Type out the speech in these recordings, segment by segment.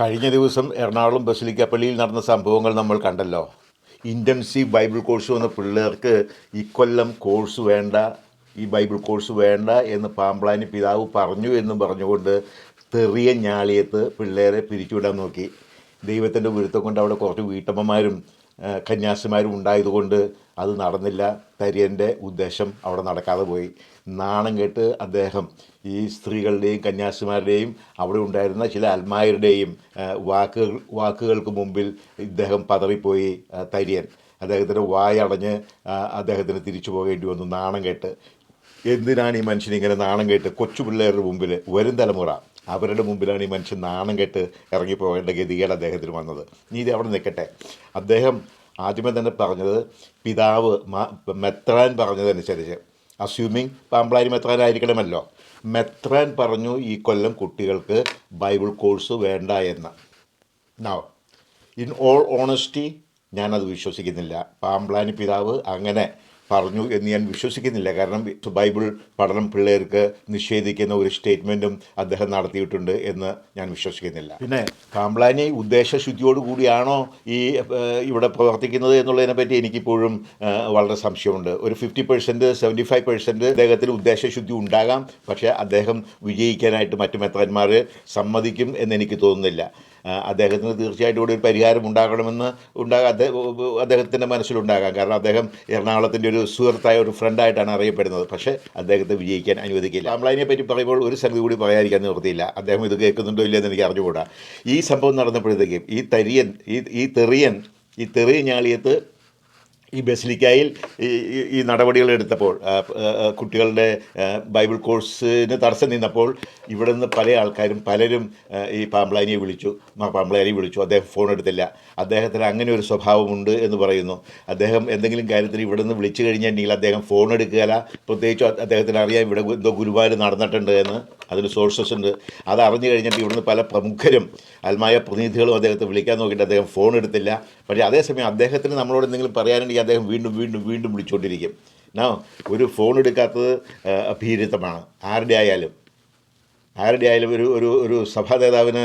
കഴിഞ്ഞ ദിവസം എറണാകുളം ബസിലിക്കപ്പള്ളിയിൽ നടന്ന സംഭവങ്ങൾ നമ്മൾ കണ്ടല്ലോ. ഇന്റൻസീവ് ബൈബിൾ കോഴ്സ് വന്ന പിള്ളേർക്ക് ഇക്കൊല്ലം കോഴ്സ് വേണ്ട ഈ ബൈബിൾ കോഴ്സ് വേണ്ട എന്ന് പാമ്പ്ലാനി പിതാവ് പറഞ്ഞു എന്നും പറഞ്ഞുകൊണ്ട് തെറിയ ഞാളിയത്ത് പിള്ളേരെ പിരിച്ചുവിടാൻ നോക്കി. ദൈവത്തിന്റെ ഗുരുത്തം കൊണ്ട് അവിടെ കുറച്ച് വീട്ടമ്മമാരും കന്യാസിമാരും ഉണ്ടായതുകൊണ്ട് അത് നടന്നില്ല. തരിയന്റെ ഉദ്ദേശം അവിടെ നടക്കാതെ പോയി. നാണം കേട്ട് അദ്ദേഹം ഈ സ്ത്രീകളുടെയും കന്യാസിമാരുടെയും അവിടെ ഉണ്ടായിരുന്ന ചില അൽമാരുടെയും വാക്കുകൾ വാക്കുകൾക്ക് മുമ്പിൽ ഇദ്ദേഹം പതറിപ്പോയി തരിയൻ. അദ്ദേഹത്തിന്റെ വായടഞ്ഞ് അദ്ദേഹത്തിന് തിരിച്ചു പോകേണ്ടി വന്നു നാണം കേട്ട്. എന്തിനാണ് ഈ മനുഷ്യനിങ്ങനെ നാണം കേട്ട് കൊച്ചു പിള്ളേരുടെ മുമ്പിൽ വരും തലമുറ? അവരുടെ മുമ്പിലാണ് ഈ മനുഷ്യൻ നാണം കെട്ട് ഇറങ്ങിപ്പോകേണ്ട ഗതികേട് അദ്ദേഹത്തിന് വന്നത്. നീ ഇത് അവിടെ നിൽക്കട്ടെ? അദ്ദേഹം ആദ്യമേ തന്നെ പറഞ്ഞത് പിതാവ് മെത്രാൻ പറഞ്ഞതനുസരിച്ച്. അസ്യൂമിങ് പാമ്പ്ലാരി മെത്രാനായിരിക്കണമല്ലോ. മെത്രാൻ പറഞ്ഞു ഈ കൊല്ലം കുട്ടികൾക്ക് ബൈബിൾ കോഴ്സ് വേണ്ട എന്ന്. നൗ ഇൻ ഓൾ ഓണസ്റ്റി ഞാനത് വിശ്വസിക്കുന്നില്ല. പാമ്പ്ലാനി പിതാവ് അങ്ങനെ പറഞ്ഞു എന്ന് ഞാൻ വിശ്വസിക്കുന്നില്ല. കാരണം ബൈബിൾ പഠനം പിള്ളേർക്ക് നിഷേധിക്കുന്ന ഒരു സ്റ്റേറ്റ്മെന്റും അദ്ദേഹം നടത്തിയിട്ടുണ്ട് എന്ന് ഞാൻ വിശ്വസിക്കുന്നില്ല. പിന്നെ കാംബ്ലാനി ഉദ്ദേശശുദ്ധിയോട് കൂടിയാണോ ഈ ഇവിടെ പ്രവർത്തിക്കുന്നത് എന്നുള്ളതിനെ പറ്റി എനിക്കിപ്പോഴും വളരെ സംശയമുണ്ട്. ഒരു fifty percent seventy five percent അദ്ദേഹത്തിന് ഉദ്ദേശശുദ്ധി ഉണ്ടാകാം. പക്ഷേ അദ്ദേഹം വിജയിക്കാനായിട്ട് മറ്റു മെത്രന്മാർ സമ്മതിക്കും എന്ന് എനിക്ക് തോന്നുന്നില്ല. അദ്ദേഹത്തിന് തീർച്ചയായിട്ടും ഇവിടെ ഒരു പരിഹാരം ഉണ്ടാകണമെന്ന് ഉണ്ടാകാം അദ്ദേഹത്തിന്റെ മനസ്സിലുണ്ടാകാം. കാരണം അദ്ദേഹം എറണാകുളത്തിന്റെ ഒരു സുഹൃത്തായ ഒരു ഫ്രണ്ടായിട്ടാണ് അറിയപ്പെടുന്നത്. പക്ഷേ അദ്ദേഹത്തെ വിജയിക്കാൻ അനുവദിക്കില്ല. അമ്ലായിനെ പറ്റി പറയുമ്പോൾ ഒരു സംഗതി കൂടി പറയാതിരിക്കാൻ നിവൃത്തിയില്ല. അദ്ദേഹം ഇത് കേൾക്കുന്നുണ്ടോ ഇല്ലെന്ന് എനിക്ക് അറിഞ്ഞുകൂടാ. ഈ സംഭവം നടന്നപ്പോഴത്തേക്കും ഈ തരിയൻ ഈ ഈ തെറിയൻ ഈ തെറിയ ഞാളിയത്ത് ഈ ബസിലിക്കായിൽ ഈ നടപടികൾ എടുത്തപ്പോൾ കുട്ടികളുടെ ബൈബിൾ കോഴ്സിന് തടസ്സം നിന്നപ്പോൾ ഇവിടെ നിന്ന് പല ആൾക്കാരും പലരും ഈ പാമ്പ്ലാനിയെ വിളിച്ചു ആ പാമ്പ്ലാനിയെ വിളിച്ചു. അദ്ദേഹം ഫോൺ എടുത്തില്ല. അദ്ദേഹത്തിന് അങ്ങനെ ഒരു സ്വഭാവമുണ്ട് എന്ന് പറയുന്നു. അദ്ദേഹം എന്തെങ്കിലും കാര്യത്തിന് ഇവിടെ നിന്ന് വിളിച്ചു കഴിഞ്ഞിട്ടുണ്ടെങ്കിൽ അദ്ദേഹം ഫോൺ എടുക്കുകയില്ല. പ്രത്യേകിച്ച് അദ്ദേഹത്തിന് അറിയാം ഇവിടെ എന്തോ ഗുരുവായൂർ നടന്നിട്ടുണ്ട് എന്ന്. അതിന് സോഴ്സസ് ഉണ്ട്. അത് അറിഞ്ഞു കഴിഞ്ഞിട്ട് ഇവിടുന്ന് പല പ്രമുഖരും അൽമായ പ്രതിനിധികളും അദ്ദേഹത്തെ വിളിക്കാൻ നോക്കിയിട്ട് അദ്ദേഹം ഫോൺ എടുത്തില്ല. പക്ഷേ അതേസമയം അദ്ദേഹത്തിന് നമ്മളോട് എന്തെങ്കിലും പറയാനുണ്ടെങ്കിൽ അദ്ദേഹം വീണ്ടും വീണ്ടും വീണ്ടും വിളിച്ചുകൊണ്ടിരിക്കും. എന്നാ ഒരു ഫോൺ എടുക്കാത്തത് അഭീരിതമാണ് ആരുടെ ആയാലും. ആരുടെ ആയാലും ഒരു ഒരു ഒരു സഭാ നേതാവിന്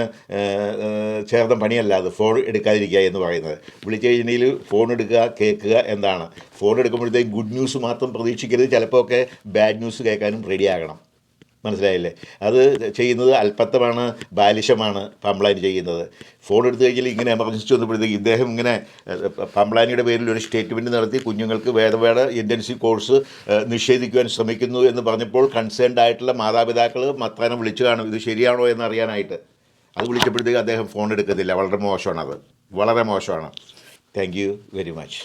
ചേർന്ന പണിയല്ല അത് ഫോൺ എടുക്കാതിരിക്കുക എന്ന് പറയുന്നത്. വിളിച്ചു കഴിഞ്ഞാൽ ഫോൺ എടുക്കുക കേൾക്കുക എന്താണ്? ഫോൺ എടുക്കുമ്പോഴത്തേക്ക് ഗുഡ് ന്യൂസ് മാത്രം പ്രതീക്ഷിക്കരുത്. ചിലപ്പോൾ ഒക്കെ ബാഡ് ന്യൂസ് കേൾക്കാനും റെഡിയാകണം മനസ്സിലായില്ലേ? അത് ചെയ്യുന്നത് അല്പത്തമാണ് ബാലിഷമാണ് പമ്പ്ലാനി ചെയ്യുന്നത്. ഫോൺ എടുത്തു കഴിഞ്ഞാൽ ഇങ്ങനെ എമർജൻസി വന്നപ്പോഴത്തേക്ക് ഇദ്ദേഹം ഇങ്ങനെ പാമ്പ്ലാനിയുടെ പേരിൽ ഒരു സ്റ്റേറ്റ്മെന്റ് നടത്തി കുഞ്ഞുങ്ങൾക്ക് വേദവേട ഇന്റൻസീവ് കോഴ്സ് നിഷേധിക്കുവാൻ ശ്രമിക്കുന്നു എന്ന് പറഞ്ഞപ്പോൾ കൺസേൺഡ് ആയിട്ടുള്ള മാതാപിതാക്കൾ മത്താനം വിളിച്ചു കാണും ഇത് ശരിയാണോ എന്ന് അറിയാനായിട്ട്. അത് വിളിച്ചപ്പോഴത്തേക്ക് അദ്ദേഹം ഫോൺ എടുക്കത്തില്ല വളരെ മോശമാണത്. വളരെ മോശമാണ്. Thank you very much